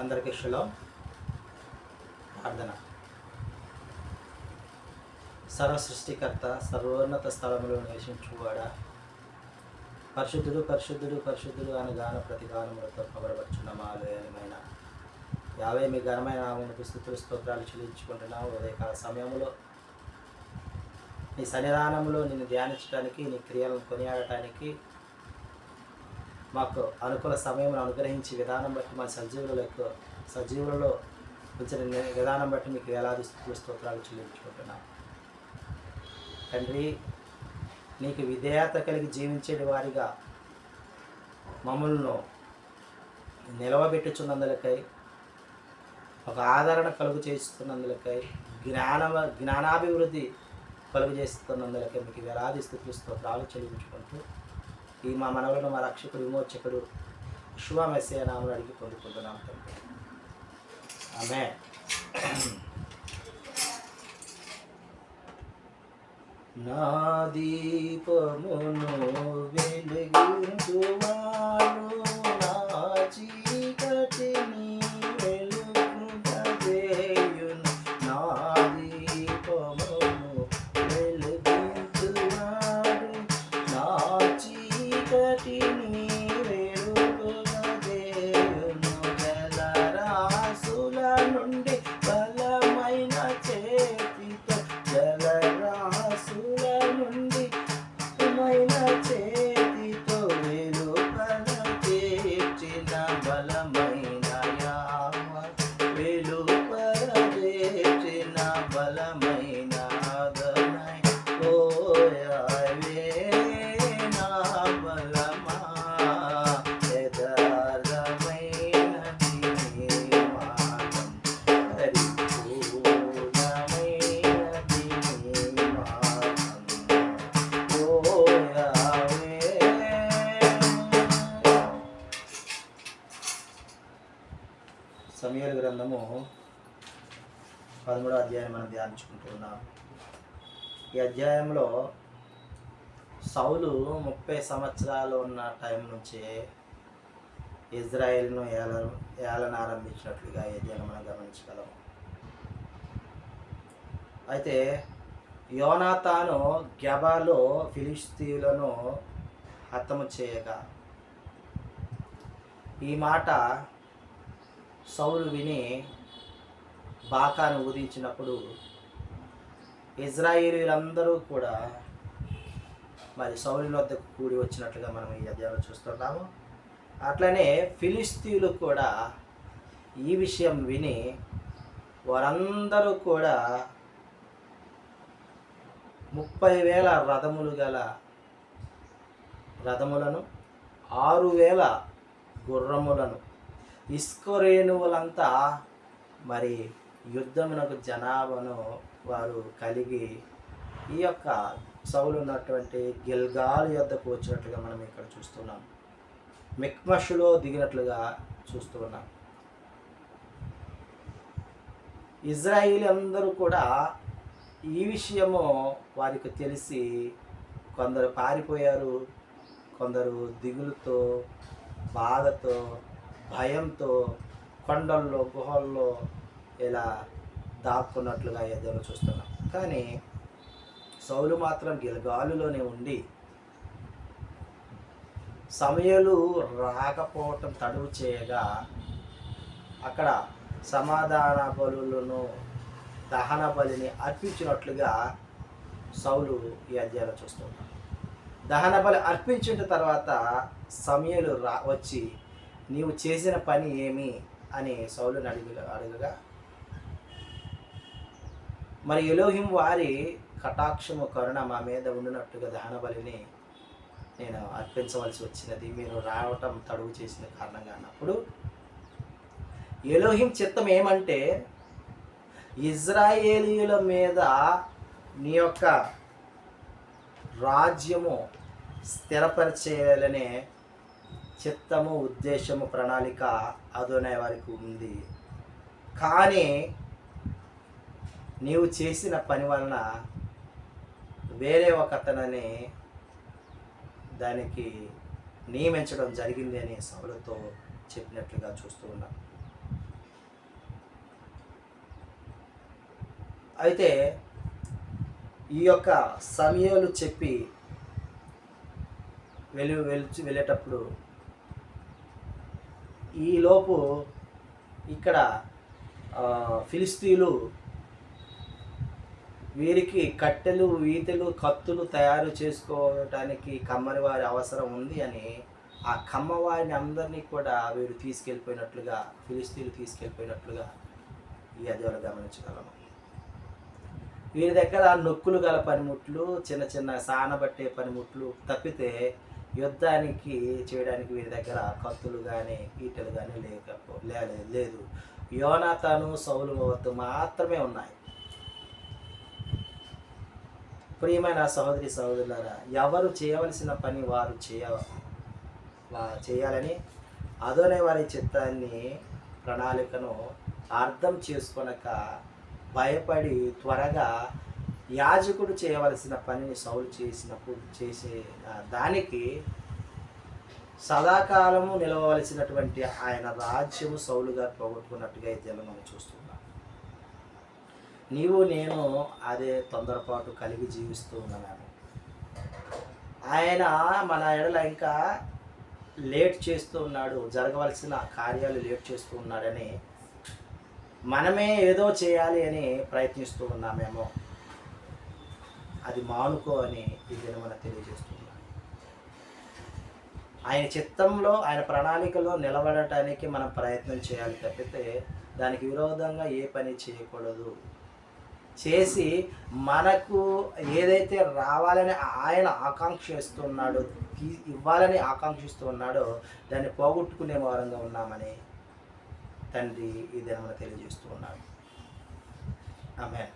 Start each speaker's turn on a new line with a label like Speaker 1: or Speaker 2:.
Speaker 1: అందరికీ శులం ప్రార్థన. సర్వ సృష్టికర్త సర్వోన్నత స్థలంలో నివసించువాడా. పరిశుద్ధుడు పరిశుద్ధుడు పరిశుద్ధుడు అని గాన ప్రతిగానములతో కబరవచ్చున్న మా యావే మీ ఘనమైన నామమునకు స్థుతులు స్తోత్రాలు చెల్లించుకుంటున్నావు ఉదయకాల సమయంలో నీ సన్నిధానంలో నిన్ను ధ్యానించడానికి నీ క్రియలను కొనియాడటానికి మాకు అనుకూల సమయం అనుగ్రహించి విధానం బట్టి మా సజీవులకు సజీవులలో ఉంచిన విధానం బట్టి మీకు వేలాది స్తోత్రాలు చెల్లించుకుంటున్నాం. తండ్రి నీకు విధేయత కలిగి జీవించేటి వారిగా మమ్మల్ని నిలవబెట్టుచున్నందులకై ఒక ఆదరణ కలుగు చేస్తున్నందులకై జ్ఞాన జ్ఞానాభివృద్ధి కలుగు చేస్తున్నందులకై మీకు వేలాది స్థుతులు స్తోత్రాలు చెల్లించుకుంటూ ఈ మా మనవలను మా రక్షకుడు విమోచకుడు శుభ మెస్సే నామలు అడిగి పొందుకుంటున్నాం తండ్రి ఆమె నా దీపమును వెలిగించువాడు నా చీకటిని సమయాల గ్రంథము పదమూడో అధ్యాయం మనం ధ్యానించుకుంటున్నాం. ఈ అధ్యాయంలో సౌలు ముప్పై సంవత్సరాలు ఉన్న టైం నుంచే ఇజ్రాయెల్ను ఏల ఏలన ఆరంభించినట్లుగా ఈ అధ్యాయం మనం గమనించగలం. అయితే యోనాతాను గెబాలో ఫిలిస్తీన్లను హతము చేయగా ఈ మాట సౌలు విని బాకాను ఊదించినప్పుడు ఇజ్రాయేలీలందరూ కూడా మరి సౌలు వద్దకు కూడి వచ్చినట్లుగా మనం ఈ అధ్యాయంలో చూస్తున్నాము. అట్లనే ఫిలిస్తీన్లు కూడా ఈ విషయం విని వారందరూ కూడా ముప్పై వేల రథములు గల రథములను ఆరు వేల గుర్రములను ఇస్కొరేణువులంతా మరి యుద్ధమునకు జనాభాను వారు కలిగి ఈ యొక్క సౌలు ఉన్నటువంటి గిల్గాలు యొద్దకు వచ్చినట్లుగా మనం ఇక్కడ చూస్తున్నాం. మిక్మషులో దిగినట్లుగా చూస్తూ ఉన్నాం. ఇజ్రాయిల్ అందరూ కూడా ఈ విషయము వారికి తెలిసి కొందరు పారిపోయారు కొందరు దిగులుతో బాధతో భయంతో కొండల్లో గుహల్లో ఇలా దాక్కున్నట్లుగా ఎదురు చూస్తున్నాం. కానీ సౌలు మాత్రం గిలగాలులోనే ఉండి సమయలు రాకపోవటం తడువు చేయగా అక్కడ సమాధాన బలులను దహన బలిని అర్పించినట్లుగా సౌలు ఈ అధ్యాయంలో చూస్తున్నాం దహన బలి అర్పించిన తర్వాత సమయలు రా వచ్చి నీవు చేసిన పని ఏమి? అని సౌలుని అడిగి అడగగా మరి ఎలోహిం వారి కటాక్షము కరుణ మా మీద ఉండినట్టుగా దహన బలిని నేను అర్పించవలసి వచ్చినది. మీరు రావటం తడువు చేసిన కారణంగా అన్నప్పుడు ఎలోహిం చిత్తం ఏమంటే ఇజ్రాయేలీల మీద నీ యొక్క రాజ్యము స్థిరపరిచేయాలనే చిత్తము ఉద్దేశము ప్రణాళిక అదోనే వారికి ఉంది. కానీ నీవు చేసిన పని వలన వేరే ఒక అతనని దానికి నియమించడం జరిగింది అని సభలతో చెప్పినట్లుగా చూస్తూ ఉన్నాం. అయితే ఈ యొక్క సమయాలు చెప్పి వెళ్ళి వెళ్ళి వెళ్ళేటప్పుడు ఈలోపు ఇక్కడ ఫిలిస్తీన్లు వీరికి కట్టెలు ఈతలు కత్తులు తయారు చేసుకోవటానికి కమ్మరి వారి అవసరం ఉంది అని ఆ కమ్మవారిని అందరినీ కూడా వీరు తీసుకెళ్ళిపోయినట్లుగా ఫిలిస్తీన్లు తీసుకెళ్ళిపోయినట్లుగా ఈ అధ్యాయులు గమనించగలము. వీరి దగ్గర నొక్కులు గల పనిముట్లు చిన్న చిన్న సానబట్టే పనిముట్లు తప్పితే యుద్ధానికి చేయడానికి వీరి దగ్గర కత్తులు కానీ ఈటలు కానీ లేకపో లేదు. యోనాతాను సౌలు వద్ద మాత్రమే ఉన్నాయి. ప్రియమైన సహోదరి సహోదరులారా ఎవరు చేయవలసిన పని వారు చేయ చేయాలని అదోనే వారి చిత్తాన్ని ప్రణాళికను అర్థం చేసుకొనక భయపడి త్వరగా యాజకుడు చేయవలసిన పనిని సౌలు చేసినప్పుడు చేసే దానికి సదాకాలము నిలవవలసినటువంటి ఆయన రాజ్యము సౌలుగా పోగొట్టుకున్నట్టుగా అయితే మనం చూస్తున్నాం. నీవు నేను అదే తొందరపాటు కలిగి జీవిస్తూ ఉన్నాను ఆయన మన ఎడల ఇంకా లేట్ చేస్తూ ఉన్నాడు జరగవలసిన కార్యాలు లేట్ చేస్తూ ఉన్నాడని మనమే ఏదో చేయాలి అని ప్రయత్నిస్తూ ఉన్నామేమో. అది మానుకో అని ఈ దినమన తెలియజేస్తున్నాను ఆయన చిత్తంలో ఆయన ప్రణాళికలో నిలబడటానికి మనం ప్రయత్నం చేయాలి తప్పితే దానికి విరోధంగా ఏ పని చేయకూడదు. చేసి మనకు ఏదైతే రావాలని ఆయన ఆకాంక్షిస్తున్నాడో తీ- ఇవ్వాలని ఆకాంక్షిస్తూ ఉన్నాడో దాన్ని పోగొట్టుకునే వారంగా ఉన్నామని తండ్రి ఈ దినమున తెలియజేస్తూ ఉన్నాడు. ఆమె